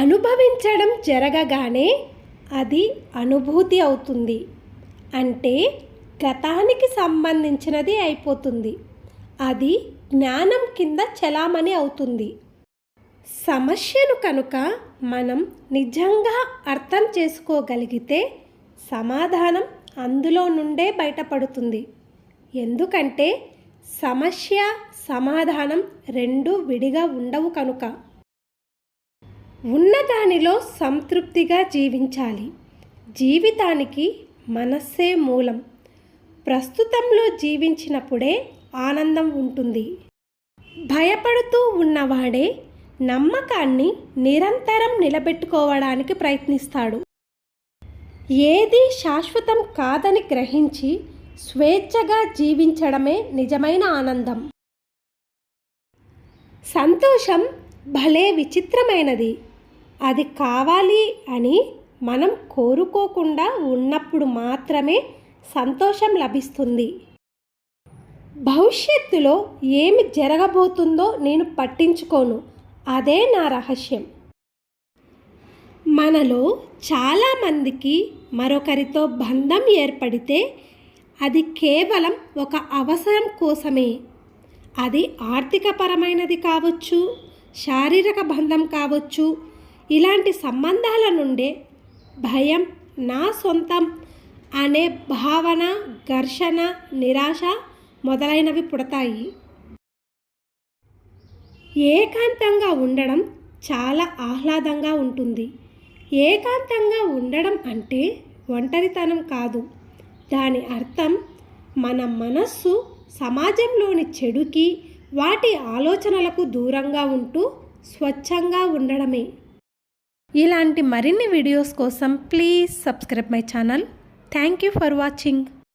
అనుభవించడం జరగగానే అది అనుభూతి అవుతుంది. అంటే గతానికి సంబంధించినది అయిపోతుంది. అది జ్ఞానం కింద చలామణి అవుతుంది. సమస్యను కనుక మనం నిజంగా అర్థం చేసుకోగలిగితే సమాధానం అందులో నుండే బయటపడుతుంది. ఎందుకంటే సమస్య సమాధానం రెండు విడిగా ఉండవు కనుక. ఉన్నదానిలో సంతృప్తిగా జీవించాలి. జీవితానికి మనస్సే మూలం. ప్రస్తుతంలో జీవించినప్పుడే ఆనందం ఉంటుంది. భయపడుతూ ఉన్నవాడే నమ్మకాన్ని నిరంతరం నిలబెట్టుకోవడానికి ప్రయత్నిస్తాడు. ఏది శాశ్వతం కాదని గ్రహించి స్వేచ్ఛగా జీవించడమే నిజమైన ఆనందం. సంతోషం భలే విచిత్రమైనది. అది కావాలి అని మనం కోరుకోకుండా ఉన్నప్పుడు మాత్రమే సంతోషం లభిస్తుంది. భవిష్యత్తులో ఏమి జరగబోతుందో నేను పట్టించుకోను. అదే నా రహస్యం. మనలో చాలామందికి మరొకరితో బంధం ఏర్పడితే అది కేవలం ఒక అవసరం కోసమే. అది ఆర్థికపరమైనది కావచ్చు శారీరక బంధం కావచ్చు ఇలాంటి సంబంధాల నుండే భయం నా సొంతం అనే భావన ఘర్షణ నిరాశ మొదలైనవి పుడతాయి. ఏకాంతంగా ఉండడం చాలా ఆహ్లాదంగా ఉంటుంది. ఏకాంతంగా ఉండడం అంటే ఒంటరితనం కాదు. దాని అర్థం మన మనస్సు సమాజంలోని చెడుకి వాటి ఆలోచనలకు దూరంగా ఉంటూ స్వచ్ఛంగా ఉండడమే. ఇలాంటి మరిన్ని వీడియోస్ కోసం please subscribe my channel. Thank you for watching